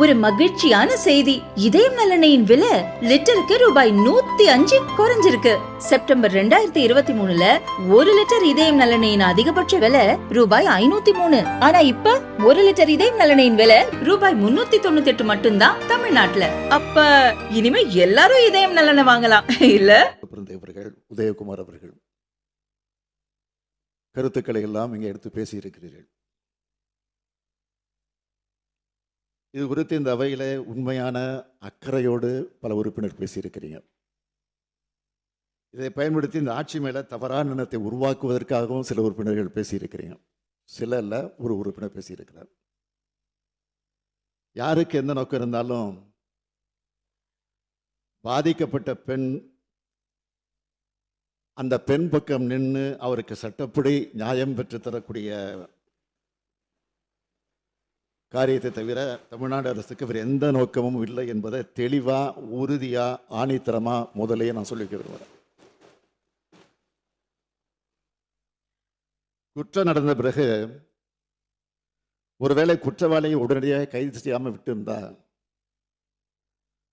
ஒரு மகிழ்ச்சியான செய்தி. இதயம் நலனையின் விலை லிட்டருக்கு ரூபாய் நூத்தி அஞ்சு குறைஞ்சிருக்கு. செப்டம்பர் ரெண்டாயிரத்தி இருபத்தி மூணுல ஒரு லிட்டர் இதயம் நலனையின் அதிகபட்ச விலை ரூபாய் ஐநூத்தி மூணு. ஆனா இப்ப ஒரு லிட்டர் இதயம் நலனையின் விலை ரூபாய் முன்னூத்தி தொண்ணூத்தி எட்டு மட்டும்தான் தமிழ்நாட்டுல. அப்ப இனிமே எல்லாரும் இதயம் நலனை வாங்கலாம். இல்ல? பிறந்தவர்கள் உதயகுமார் அவர்கள். கருத்துக்களை எல்லாம் இங்கே எடுத்து பேசியிருக்கிறீர்கள். இது குறித்து இந்த அவையில் உண்மையான அக்கறையோடு பல உறுப்பினர் பேசியிருக்கிறீங்க. இதை பயன்படுத்தி இந்த ஆட்சி மேலே தவறான எண்ணத்தை உருவாக்குவதற்காகவும் சில உறுப்பினர்கள் பேசியிருக்கிறீங்க. சில இல்லை ஒரு உறுப்பினர் பேசியிருக்கிறார். யாருக்கு எந்த நோக்கம் இருந்தாலும் பாதிக்கப்பட்ட பெண் அந்த பெண் பக்கம் நின்று அவருக்கு சட்டப்படி நியாயம் பெற்று தரக்கூடிய காரியத்தை தவிர தமிழ்நாடு அரசுக்கு வேறு எந்த நோக்கமும் இல்லை என்பதை தெளிவாக உறுதியாக ஆணித்தரமாக முதலையே நான் சொல்லிக்க விரும்புகிறேன். குற்றம் நடந்த பிறகு ஒருவேளை குற்றவாளியை உடனடியாக கைது செய்யாமல் விட்டிருந்தா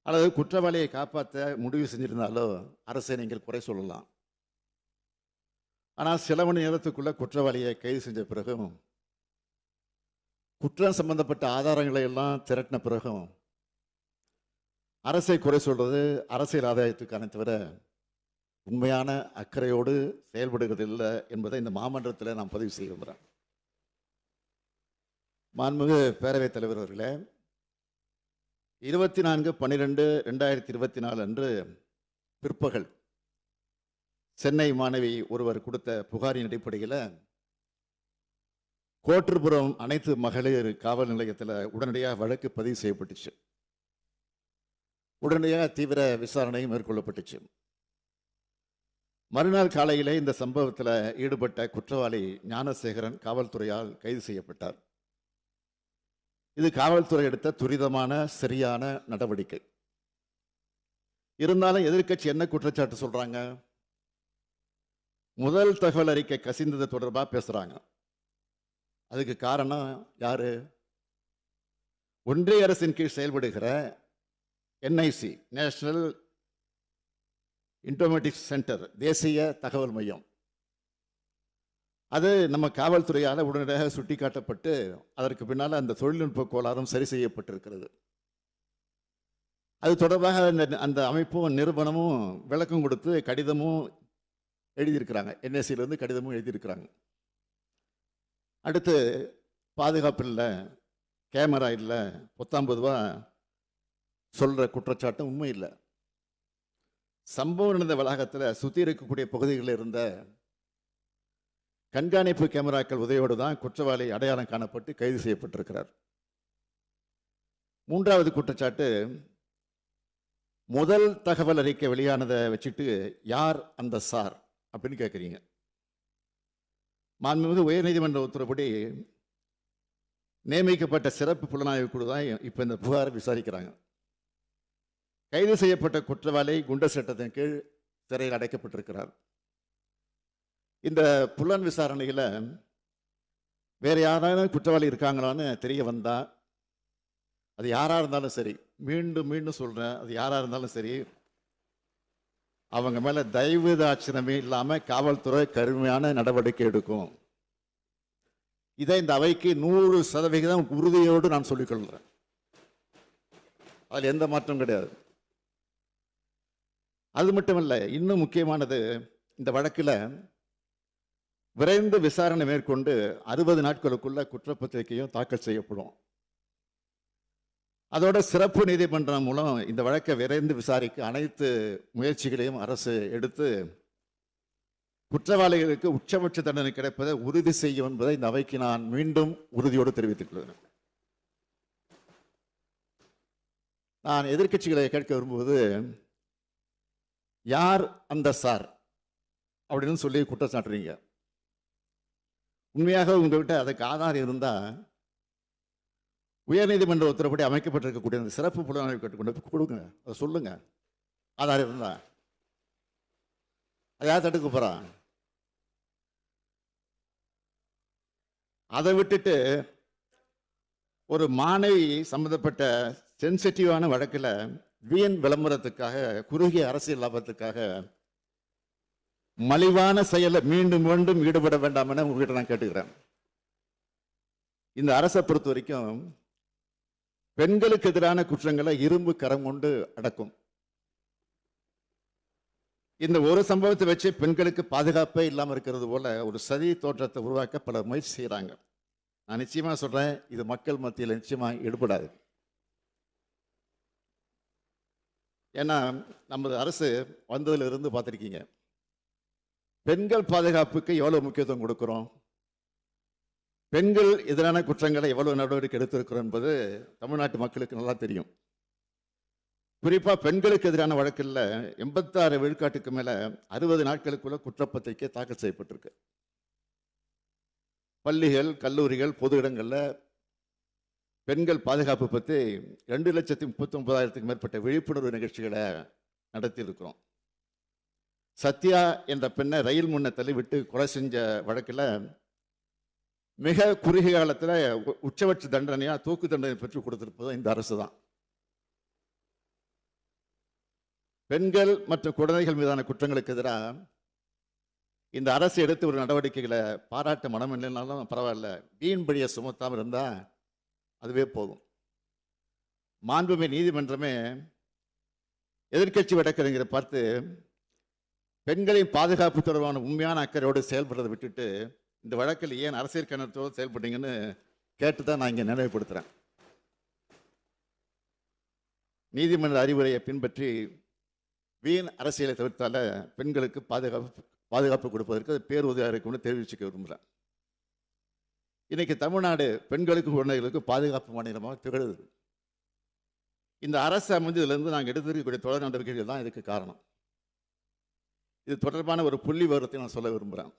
அல்லது குற்றவாளியை காப்பாற்ற முடிவு செஞ்சிருந்தாலோ அரசை நீங்கள் குறை சொல்லலாம். ஆனால் சில மணி நேரத்துக்குள்ளே குற்றவாளியை கைது செஞ்ச பிறகும் குற்றம் சம்பந்தப்பட்ட ஆதாரங்களை எல்லாம் திரட்டின பிறகும் அரசை குறை சொல்கிறது அரசியல் ஆதாயத்துக்கான தவிர உண்மையான அக்கறையோடு செயல்படுகிறது இல்லை என்பதை இந்த மாமன்றத்தில் நான் பதிவு செய்ய விரும்புகிறேன் மாண்புமிகு பேரவைத் தலைவர் அவர்களே இருபத்தி நான்கு பன்னிரெண்டு ரெண்டாயிரத்தி இருபத்தி நாலு அன்று பிற்பகல் சென்னை மாணவி ஒருவர் கொடுத்த புகாரின் அடிப்படையில் கோட்டூர்புரம் அனைத்து மகளிர் காவல் நிலையத்தில் உடனடியாக வழக்கு பதிவு செய்யப்பட்டுச்சு. உடனடியாக தீவிர விசாரணை மேற்கொள்ளப்பட்டுச்சு. மறுநாள் காலையிலே இந்த சம்பவத்தில் ஈடுபட்ட குற்றவாளி ஞானசேகரன் காவல்துறையால் கைது செய்யப்பட்டார். இது காவல்துறை எடுத்த துரிதமான சரியான நடவடிக்கை. இருந்தாலும் எதிர்க்கட்சி என்ன குற்றச்சாட்டு சொல்றாங்க? முதல் தகவல் அறிக்கை கசிந்தது தொடர்பாக பேசுறாங்க. அதுக்கு காரணம் யார்? ஒன்றிய அரசின் கீழ் செயல்படுகிற என்ஐசி நேஷனல் இன்டோமேட்டிக் சென்டர் தேசிய தகவல் மையம். அது நம்ம காவல்துறையால் உடனடியாக சுட்டிக்காட்டப்பட்டு அதற்கு பின்னால் அந்த தொழில்நுட்ப கோளாறும் சரி செய்யப்பட்டிருக்கிறது. அது தொடர்பாக அந்த அந்த அமைப்பும் நிறுவனமும் விளக்கம் கொடுத்து கடிதமும் எழுதியிருக்கிறாங்க. என்எஸ்சியிலேருந்து கடிதமும் எழுதியிருக்கிறாங்க. அடுத்து பாதுகாப்பு இல்லை கேமரா இல்லை பத்தொம்பது சொல்கிற குற்றச்சாட்டும் உண்மை இல்லை. சம்பவம் நடந்த வளாகத்தில் சுற்றி இருக்கக்கூடிய பகுதிகளில் இருந்த கண்காணிப்பு கேமராக்கள் உதவியோடு தான் குற்றவாளி அடையாளம் காணப்பட்டு கைது செய்யப்பட்டிருக்கிறார். மூன்றாவது குற்றச்சாட்டு முதல் தகவல் அறிக்கை வெளியானதை வச்சுட்டு யார் அந்த சார் அப்படின்னு கேட்குறீங்க மாண்புமிகு உயர்நீதிமன்ற உத்தரவுப்படி நியமிக்கப்பட்ட சிறப்பு புலனாய்வு குழு தான் இப்போ இந்த புகாரை விசாரிக்கிறாங்க. கைது செய்யப்பட்ட குற்றவாளி குண்டர் சட்டத்தின் கீழ் சிறையில் அடைக்கப்பட்டிருக்கிறார். இந்த புலன் விசாரணையில் வேறு யாராவது குற்றவாளி இருக்காங்களான்னு தெரிய வந்தால் அது யாராக இருந்தாலும் சரி மீண்டும் மீண்டும் சொல்கிறேன் அது யாராக இருந்தாலும் சரி அவங்க மேலே தயவு இல்லாமல் காவல்துறை கருமையான நடவடிக்கை எடுக்கும். இதை இந்த அவைக்கு நூறு சதவிகிதம் உறுதியோடு நான் சொல்லிக்கொள்கிறேன் அதில் எந்த மாற்றம் கிடையாது. அது மட்டுமல்ல இன்னும் முக்கியமானது இந்த வழக்கில் விரைந்து விசாரணை மேற்கொண்டு அறுபது நாட்களுக்குள்ள குற்றப்பத்திரிகையும் தாக்கல் செய்யப்படும். அதோட சிறப்பு நீதிமன்றம் மூலம் இந்த வழக்கை விரைந்து விசாரிக்க அனைத்து முயற்சிகளையும் அரசு எடுத்து குற்றவாளிகளுக்கு உச்சபட்ச தண்டனை கிடைப்பதை உறுதி செய்யும் என்பதை இந்த அவைக்கு நான் மீண்டும் உறுதியோடு தெரிவித்துக் கொள்கிறேன். நான் எதிர்க்கட்சிகளை கேட்க விரும்புவது யார் அந்த சார்? அப்படின்னு சொல்லி குற்றம் சாட்டுறீங்க உண்மையாக உங்கள்கிட்ட அதுக்கு ஆதாரம் இருந்தால் உயர்நீதிமன்ற உத்தரப்படி அமைக்கப்பட்டிருக்கக்கூடிய அந்த சிறப்பு புலனாய்வு கொண்டு கொடுங்க. அதை சொல்லுங்க. ஆதாரம் இருந்தா. அதை யார் தடுக்க போகிறான் அதை விட்டுட்டு ஒரு மாணவி சம்பந்தப்பட்ட சென்சிட்டிவான வழக்கில் வீண் விளம்பரத்துக்காக குறுகிய அரசியல் லாபத்துக்காக மலிவான செயலை மீண்டும் மீண்டும் ஈடுபட வேண்டாம் என உங்ககிட்ட நான் கேட்டுக்கிறேன். இந்த அரசை பொறுத்த வரைக்கும் பெண்களுக்கு எதிரான குற்றங்களை இரும்பு கரம் கொண்டு அடக்கும். இந்த ஒரு சம்பவத்தை வச்சு பெண்களுக்கு பாதுகாப்பே இல்லாமல் இருக்கிறது போல ஒரு சதி தோற்றத்தை உருவாக்க பல முயற்சி செய்கிறாங்க நான் நிச்சயமாக சொல்கிறேன் இது மக்கள் மத்தியில் நிச்சயமாக ஈடுபடாது. ஏன்னா நமது அரசு வந்ததிலிருந்து பார்த்துருக்கீங்க. பெண்கள் பாதுகாப்புக்கு எவ்வளோ முக்கியத்துவம் கொடுக்குறோம்? பெண்கள் எதிரான குற்றங்களை எவ்வளவு நடவடிக்கை எடுத்திருக்கிறோம் என்பது தமிழ்நாட்டு மக்களுக்கு நல்லா தெரியும். குறிப்பாக பெண்களுக்கு எதிரான வழக்கில் எண்பத்தாறு விழுக்காட்டுக்கு மேலே அறுபது நாட்களுக்குள்ள குற்றப்பத்திரிக்கை தாக்கல் செய்யப்பட்டிருக்கு. பள்ளிகள் கல்லூரிகள் பொது இடங்களில் பெண்கள் பாதுகாப்பு பற்றி ரெண்டு லட்சத்தி முப்பத்தி ஒன்பதாயிரத்துக்கு மேற்பட்ட விழிப்புணர்வு நிகழ்ச்சிகளை நடத்தியிருக்கிறோம். சத்யா என்ற பெண்ணை ரயில் முன்ன தள்ளிவிட்டு கொலை செஞ்ச வழக்கில் மிக குறுகிய காலத்தில் உச்சபட்ச தண்டனையாக தூக்கு தண்டனை பெற்று கொடுத்திருப்பது இந்த அரசு தான் பெண்கள் மற்றும் குழந்தைகள் மீதான குற்றங்களுக்கு எதிராக இந்த அரசு எடுத்து ஒரு நடவடிக்கைகளை பாராட்ட மனம் இல்லைனாலும் பரவாயில்ல. வீண் பழியை சுமத்தாமல் இருந்தால் அதுவே போதும். மாண்புமை நீதிமன்றமே எதிர்க்கட்சி வழக்கறிஞரை பார்த்து பெண்களின் பாதுகாப்பு தொடர்பான உண்மையான அக்கறையோடு செயல்படுறதை விட்டுட்டு இந்த வழக்கில் ஏன் அரசியல் கணத்தோடு செயல்பட்டீங்கன்னு கேட்டு தான் நான் இங்கே நினைவுபடுத்துகிறேன் நீதிமன்ற அறிவுரையை பின்பற்றி வீண் அரசியலை தவிர்த்தால பெண்களுக்கு பாதுகாப்பு பாதுகாப்பு கொடுப்பதற்கு அது பேருதவியாக இருக்கும்னு தெரிவிச்சுக்க விரும்புகிறேன். இன்றைக்கி தமிழ்நாடு பெண்களுக்கும் குழந்தைகளுக்கும் பாதுகாப்பு மாநிலமாக திகழுது. இந்த அரசு அமைந்ததுலேருந்து நாங்கள் எடுத்திருக்கக்கூடிய தொடர் நடவடிக்கைகள் தான் இதுக்கு காரணம். இது தொடர்பான ஒரு புள்ளி விவரத்தை நான் சொல்ல விரும்புகிறேன்.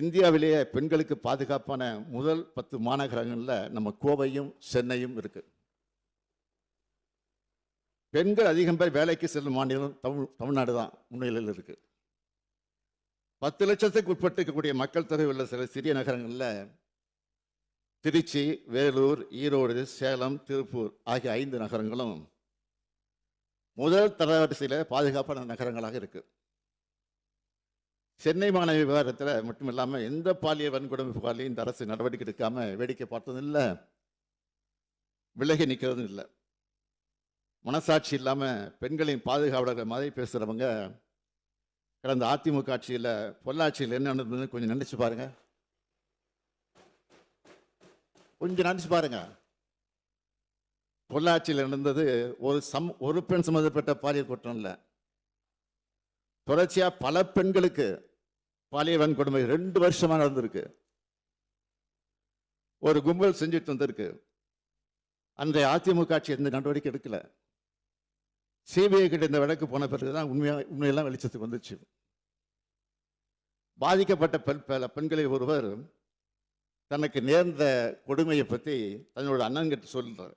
இந்தியாவிலேயே பெண்களுக்கு பாதுகாப்பான முதல் பத்து மாநகரங்களில் நம்ம கோவையும் சென்னையும் இருக்கு. பெண்கள் அதிகம் பேர் வேலைக்கு செல்லும் மாநிலம் தமிழ் தமிழ்நாடு தான் முன்னிலையில் இருக்கு. பத்து லட்சத்துக்கு உட்பட்டு இருக்கக்கூடிய மக்கள் தொகை உள்ள சில சிறிய நகரங்களில் திருச்சி வேலூர் ஈரோடு சேலம் திருப்பூர் ஆகிய ஐந்து நகரங்களும் முதல் தரவரிசையில் பாதுகாப்பான நகரங்களாக இருக்குது சென்னை மாணவி விவகாரத்தில் மட்டும் இல்லாமல் எந்த பாலியல் வன்கொடுமை புகாரிலையும் இந்த அரசு நடவடிக்கை எடுக்காமல் வேடிக்கை பார்த்ததும் இல்லை. விலகி நிற்கிறதும் இல்லை. மனசாட்சி இல்லாமல் பெண்களின் பாதுகாவலர்கள் மாதிரி பேசுகிறவங்க கடந்த அதிமுக ஆட்சியில் பொள்ளாச்சியில் என்ன நடந்ததுன்னு கொஞ்சம் நினச்சி பாருங்கள் கொஞ்சம் நினச்சி பாருங்க. பொள்ளாச்சியில் நடந்தது ஒரு சம் ஒரு பெண் சம்மந்தப்பட்ட பாலியல் குற்றம் இல்லை. தொடர்ச்சியாக பல பெண்களுக்கு பாலியவன் கொடுமை ரெண்டு வருஷமா நடந்திருக்கு. ஒரு கும்பல் செஞ்சுட்டு வந்திருக்கு. அன்றைய அதிமுக ஆட்சி எந்த நடவடிக்கை எடுக்கல. சிபிஐ கிட்ட இந்த வழக்கு போன பிறகுதான் உண்மையா உண்மையெல்லாம் வெளிச்சத்துக்கு வந்துச்சு. பாதிக்கப்பட்ட பெண் பல பெண்களில் ஒருவர் தனக்கு நேர்ந்த கொடுமையை பற்றி தன்னோட அண்ணன்கிட்ட சொல்கிறார்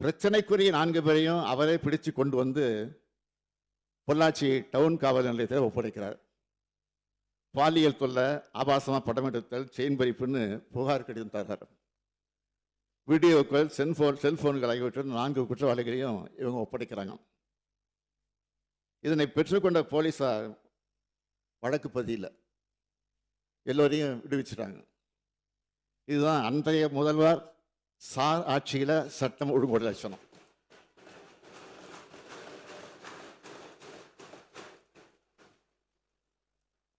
பிரச்சனைக்குரிய நான்கு பேரையும் அவரே பிடிச்சு கொண்டு வந்து பொள்ளாச்சி டவுன் காவல் நிலையத்தில் ஒப்படைக்கிறார். பாலியல் தொல்லை ஆபாசமாக படம் எடுத்தல் செயின் பறிப்புன்னு புகார் கடிதம் தர்றார். வீடியோக்கள் செல்ஃபோன் செல்ஃபோன்கள் ஆகியவற்றில் நான்கு குற்றவாளிகளையும் இவங்க ஒப்படைக்கிறாங்க. இதனை பெற்றுக்கொண்ட போலீஸார் வழக்கு பதியில் எல்லோரையும் விடுவிச்சிட்டாங்க. இதுதான் அன்றைய முதல்வர் சார் ஆட்சியில் சட்டம் ஒழுங்கு லட்சணம்.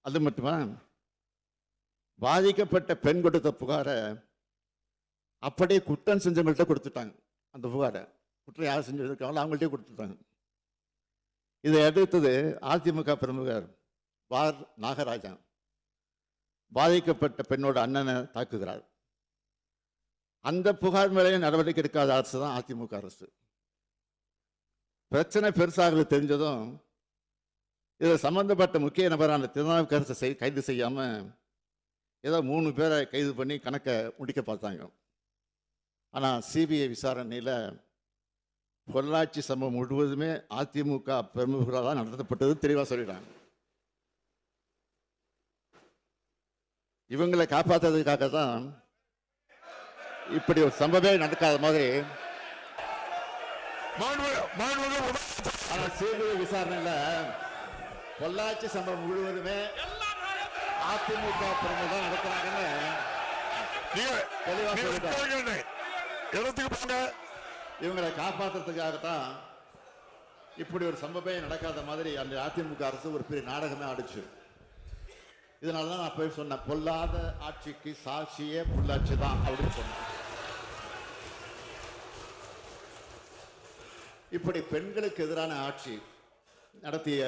அது மட்டுமா? பாதிக்கப்பட்ட பெண் கொடுத்த புகாரை அப்படியே குற்றம் செஞ்சவங்கள்ட்ட கொடுத்துட்டாங்க. அந்த புகாரை. குற்றம் யார் செஞ்சிருக்காங்களோ அவங்கள்ட்டே கொடுத்துட்டாங்க. இதை அடுத்தது அதிமுக பிரமுகர் வார் நாகராஜா பாதிக்கப்பட்ட பெண்ணோட அண்ணனை தாக்குகிறார். அந்த புகார் மேலேயே நடவடிக்கை எடுக்காத அரசு தான் அதிமுக அரசு. பிரச்சனை பெருசாகிறது தெரிஞ்சதும் இதில் சம்பந்தப்பட்ட முக்கிய நபரான திருநாவுக்கரசை செய் கைது செய்யாம ஏதோ மூணு பேரை கைது பண்ணி கணக்கை முடிக்க பார்த்தாங்க. ஆனால் சிபிஐ விசாரணையில் பொள்ளாச்சி சம்பவம் முழுவதுமே அதிமுக பிரமுகர்களால் தான் நடத்தப்பட்டது தெளிவாக சொல்லிடுறாங்க இவங்களை காப்பாற்றுறதுக்காக தான் இப்படி ஒரு சம்பவமே நடக்காத மாதிரி மாண்புமிகு மாண்புமிகு முதலமைச்சர். ஆனா சிபிஐ விசாரணையில பொள்ளாச்சி சம்பவம் முழுவதுமே அதிமுக பிரமுகர் தான் நடக்கிறாங்கன்னு தெளிவா போங்க? இவங்களை காப்பாத்துறதுக்காகத்தான் இப்படி ஒரு சம்பவமே நடக்காத மாதிரி அந்த அதிமுக அரசு ஒரு பெரிய நாடகமே ஆடிச்சு. இதனால தான் நான் போய் சொன்னேன் பொல்லாத ஆட்சிக்கு சாட்சியே பொள்ளாச்சி தான் அப்படின்னு சொன்னேன். இப்படி பெண்களுக்கு எதிரான ஆட்சி நடத்திய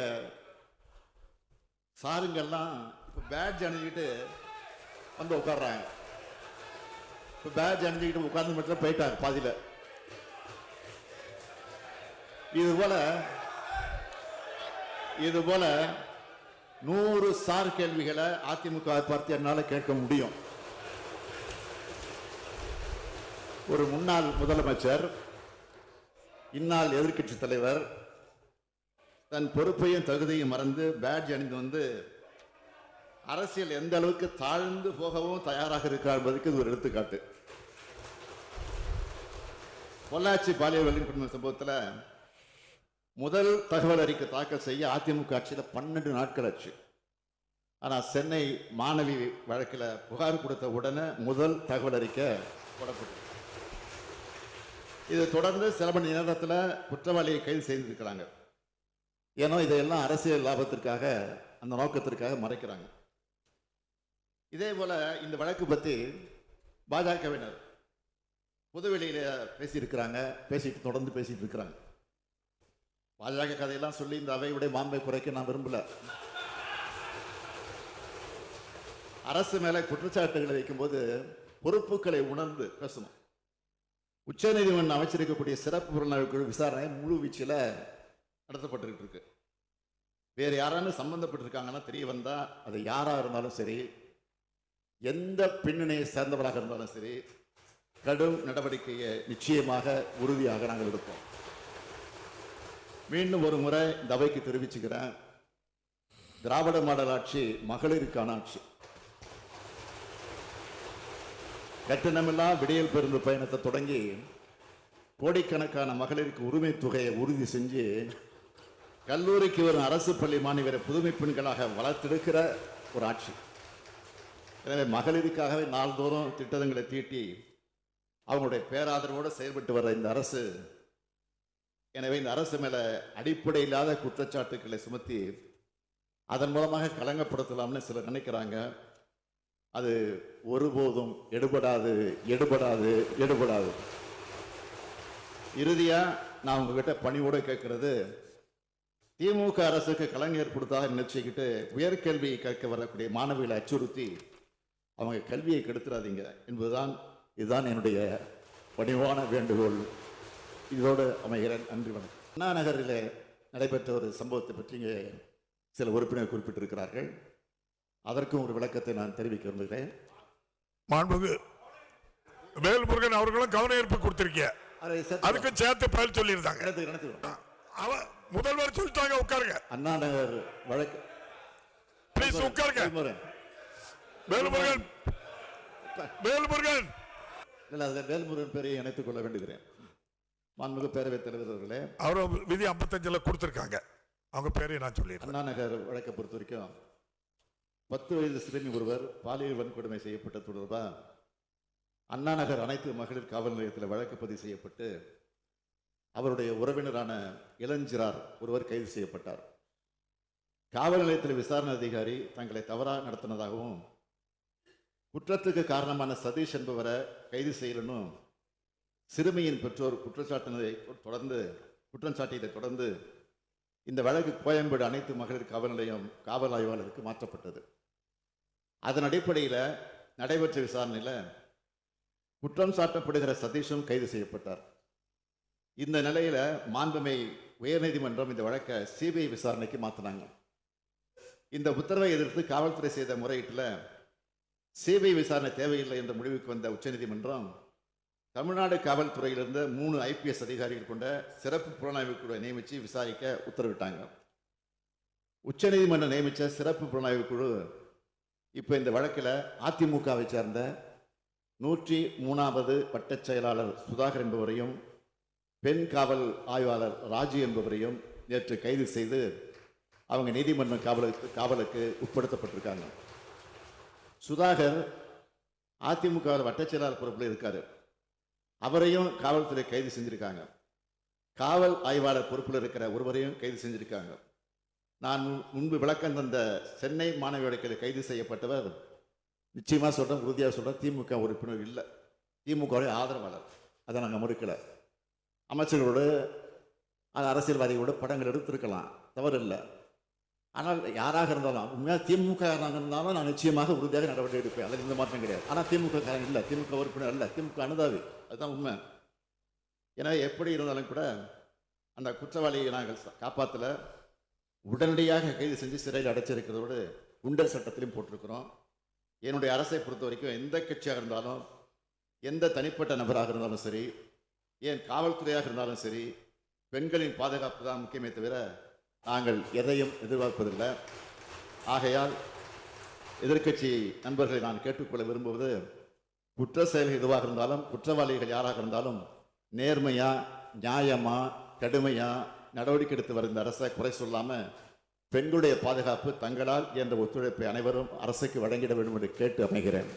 சாருங்கெல்லாம் இப்போ பேட்ஜ் அணிஞ்சிக்கிட்டு வந்து உட்கார்றாங்க. இப்போ பேட்ஜ் அணிஞ்சிக்கிட்டு உட்கார்ந்து மட்டும் போயிட்டாங்க பாதியில். இது போல இது போல நூறு சார் கேள்விகளை அதிமுக பார்த்து என்னால் கேட்க முடியும். ஒரு முன்னாள் முதலமைச்சர் இந்நாள் எதிர்க்கட்சி தலைவர் தன் பொறுப்பையும் தகுதியும் மறந்து பேட்ஜ் அணிந்து வந்து அரசியல் எந்த அளவுக்கு தாழ்ந்து போகவும் தயாராக இருக்கிறார் என்பதற்கு இது ஒரு எடுத்துக்காட்டு. பொள்ளாச்சி பாலியல் வல்லுநர் சம்பவத்தில் முதல் தகவல் அறிக்கை தாக்கல் செய்ய அதிமுக ஆட்சியில் பன்னெண்டு நாட்கள் ஆச்சு. ஆனால் சென்னை மாணவி வழக்கில் புகார் கொடுத்த உடனே முதல் தகவல் அறிக்கை போடப்பட்டது. இது தொடர்ந்து சில மணி நேரத்தில் குற்றவாளியை கைது செய்திருக்கிறாங்க. ஏன்னா இதையெல்லாம் அரசியல் லாபத்திற்காக அந்த நோக்கத்திற்காக மறைக்கிறாங்க. இதே போல இந்த வழக்கு பற்றி பாஜகவினர் புதுவெளியில் பேசியிருக்கிறாங்க பேசிட்டு தொடர்ந்து பேசிட்டு இருக்கிறாங்க பாஜக கதையெல்லாம் சொல்லி இந்த அவையுடைய மாண்பை குறைக்க நான் விரும்பல. அரசு மேல குற்றச்சாட்டுகளை வைக்கும்போது பொறுப்புகளை உணர்ந்து பேசணும். உச்சநீதிமன்றம் அமைச்சிருக்கக்கூடிய சிறப்பு புலனாய்வு குழு விசாரணை முழு வீச்சில் நடத்தப்பட்டுக்கிட்டு இருக்கு வேறு யாரானு சம்மந்தப்பட்டிருக்காங்கன்னா தெரிய வந்தால் அது யாராக இருந்தாலும் சரி எந்த பின்னணியை சேர்ந்தவராக இருந்தாலும் சரி கடும் நடவடிக்கையை நிச்சயமாக உறுதியாக நாங்கள் எடுப்போம். மீண்டும் ஒரு முறை இந்த அவைக்கு தெரிவிச்சுக்கிறேன். திராவிட மாடல் ஆட்சி மகளிருக்கான ஆட்சி. கட்டணமில்லா விடியல் பேருந்து பயணத்தை தொடங்கி கோடிக்கணக்கான மகளிருக்கு உரிமை தொகையை உறுதி செஞ்சு கல்லூரிக்கு வரும் அரசு பள்ளி மாணவரை புதுமை பெண்களாக வளர்த்தெடுக்கிற ஒரு ஆட்சி. எனவே மகளிருக்காகவே நாள்தோறும் திட்டங்களை தீட்டி அவங்களுடைய பேராதரவோடு செயல்பட்டு வர்ற இந்த அரசு எனவே இந்த அரசு மேலே அடிப்படை இல்லாத குற்றச்சாட்டுக்களை சுமத்தி அதன் மூலமாக களங்கப்படுத்தலாம்னு சிலர் நினைக்கிறாங்க. அது ஒருபோதும் எடுபடாது எடுபடாது எடுபடாது. இறுதியாக நான் உங்ககிட்ட பணியோடு கேட்கறது திமுக அரசுக்கு கலைஞர் கொடுத்ததாக நினைச்சுக்கிட்டு உயர்கல்வி கேட்க வரக்கூடிய மாணவிகளை அச்சுறுத்தி அவங்க கல்வியை கெடுத்துறாதீங்க என்பதுதான் இதுதான் என்னுடைய பணிவான வேண்டுகோள். இதோடு அமைகிறேன். நன்றி வணக்கம். அண்ணா நகரில் நடைபெற்ற ஒரு சம்பவத்தை பற்றி இங்கே சில உறுப்பினர் குறிப்பிட்டிருக்கிறார்கள். அதற்கும் ஒரு விளக்கத்தை நான் தெரிவிக்க விரும்புகிறேன். மாண்புமிகு வேல்முருகன் அவர்களும் கவன ஈர்ப்பு கொடுத்திருக்கீங்க. அதை சேர்த்து பதில் சொல்லியிருந்தாங்க. எடுத்து நடத்துகிறோம். அவ முதல்வர் சொல்லிட்டாங்க உட்காருங்க. அண்ணா நகர் வழக்கு. ப்ளீஸ் உட்காருங்க. வேல்முருகன். வேல்முருகன். இல்லை அதில் வேல்முருகன் பேரை இணைத்துக் கொள்ள வேண்டுகிறேன். மாண்புமிகு பேரவைத் தலைவர் அவர்களே. அவர் விதி 55 கொடுத்திருக்காங்க. அவங்க பேரையும் நான் சொல்லிடுறேன். அண்ணா நகர் வழக்கை பொறுத்த வரைக்கும் பத்து வயது சிறுமி ஒருவர் பாலியல் வன்கொடுமை செய்யப்பட்ட தொடர்பா அண்ணா நகர் அனைத்து மகளிர் காவல் நிலையத்தில் வழக்கு பதிவு செய்யப்பட்டு அவருடைய உறவினரான இளஞ்சிறார் ஒருவர் கைது செய்யப்பட்டார். காவல் நிலையத்தில் விசாரணை அதிகாரி தங்களை தவறாக நடத்தினதாகவும் குற்றத்துக்கு காரணமான சதீஷ் என்பவரை கைது செய்யலனும் சிறுமியின் பெற்றோர் குற்றச்சாட்டினதை தொடர்ந்து குற்றம் சாட்டியதை தொடர்ந்து இந்த வழக்கு கோயம்பேடு அனைத்து மகளிர் காவல் நிலையம் காவல் ஆய்வாளருக்கு மாற்றப்பட்டது. அதன் அடிப்படையில் நடைபெற்ற விசாரணையில் குற்றம் சாட்டப்படுகிற சதீஷும் கைது செய்யப்பட்டார். இந்த நிலையில் மாண்புமை உயர்நீதிமன்றம் இந்த வழக்கை சிபிஐ விசாரணைக்கு மாற்றினாங்க இந்த உத்தரவை எதிர்த்து காவல்துறை செய்த முறையீட்டில் சிபிஐ விசாரணை தேவையில்லை என்ற முடிவுக்கு வந்த உச்சநீதிமன்றம் தமிழ்நாடு காவல்துறையிலிருந்து மூணு ஐபிஎஸ் அதிகாரிகள் கொண்ட சிறப்பு புலனாய்வு குழுவை நியமித்து விசாரிக்க உத்தரவிட்டாங்க. உச்சநீதிமன்றம் நியமித்த சிறப்பு புலனாய்வு குழு இப்போ இந்த வழக்கில் அதிமுகவை சேர்ந்த நூற்றி மூணாவது வட்டச் செயலாளர் சுதாகர் என்பவரையும் பெண் காவல் ஆய்வாளர் ராஜு என்பவரையும் நேற்று கைது செய்து அவங்க நீதிமன்ற காவலுக்கு காவலுக்கு உட்படுத்தப்பட்டிருக்காங்க. சுதாகர் அதிமுக வட்டச்செயலாளர் பொறுப்பில் இருக்கார். அவரையும் காவல்துறை கைது செஞ்சுருக்காங்க. காவல் ஆய்வாளர் பொறுப்பில் இருக்கிற ஒருவரையும் கைது செஞ்சுருக்காங்க. நான் முன்பு விளக்கம் தந்த சென்னை மாணவியோட கைது செய்யப்பட்டவர் நிச்சயமாக சொல்கிறேன் உறுதியாக சொல்கிறேன் திமுக உறுப்பினர் இல்லை. திமுகவுடைய ஆதரவாளர். அதை நாங்கள் மறுக்கலை. அமைச்சர்களோடு அது அரசியல்வாதிகளோட படங்கள் எடுத்திருக்கலாம். தவறு இல்லை ஆனால் யாராக இருந்தாலும் உண்மையாக திமுக இருந்தாலும் நான் நிச்சயமாக உறுதியாக நடவடிக்கை எடுப்பேன். அதில் எந்த மாற்றம் கிடையாது. ஆனால் திமுக காரன் இல்லை. திமுக உறுப்பினர் அல்ல. திமுக அனுதாவி அதுதான் உண்மை. ஏன்னா எப்படி இருந்தாலும் கூட அந்த குற்றவாளியை நாங்கள் காப்பாற்றல உடனடியாக கைது செஞ்சு சிறையில் அடைச்சிருக்கிறதோடு உண்டல் சட்டத்திலையும் போட்டிருக்கிறோம். என்னுடைய அரசை பொறுத்த வரைக்கும் எந்த கட்சியாக இருந்தாலும் எந்த தனிப்பட்ட நபராக இருந்தாலும் சரி ஏன் காவல்துறையாக இருந்தாலும் சரி பெண்களின் பாதுகாப்பு தான் முக்கியமே தவிர நாங்கள் எதையும் எதிர்பார்ப்பதில்லை. ஆகையால் எதிர்க்கட்சி நண்பர்களை நான் கேட்டுக்கொள்ள விரும்புவது குற்ற செயல்கள் எதுவாக இருந்தாலும் குற்றவாளிகள் யாராக இருந்தாலும் நேர்மையா நியாயமா கடுமையா நடவடிக்கை எடுத்து வருகின்ற அரசை குறை சொல்லாமல் பெண்களுடைய பாதுகாப்பு தங்களால் என்ற ஒத்துழைப்பை அனைவரும் அரசுக்கு வழங்கிட வேண்டும் என்று கேட்டு அமைகிறேன்.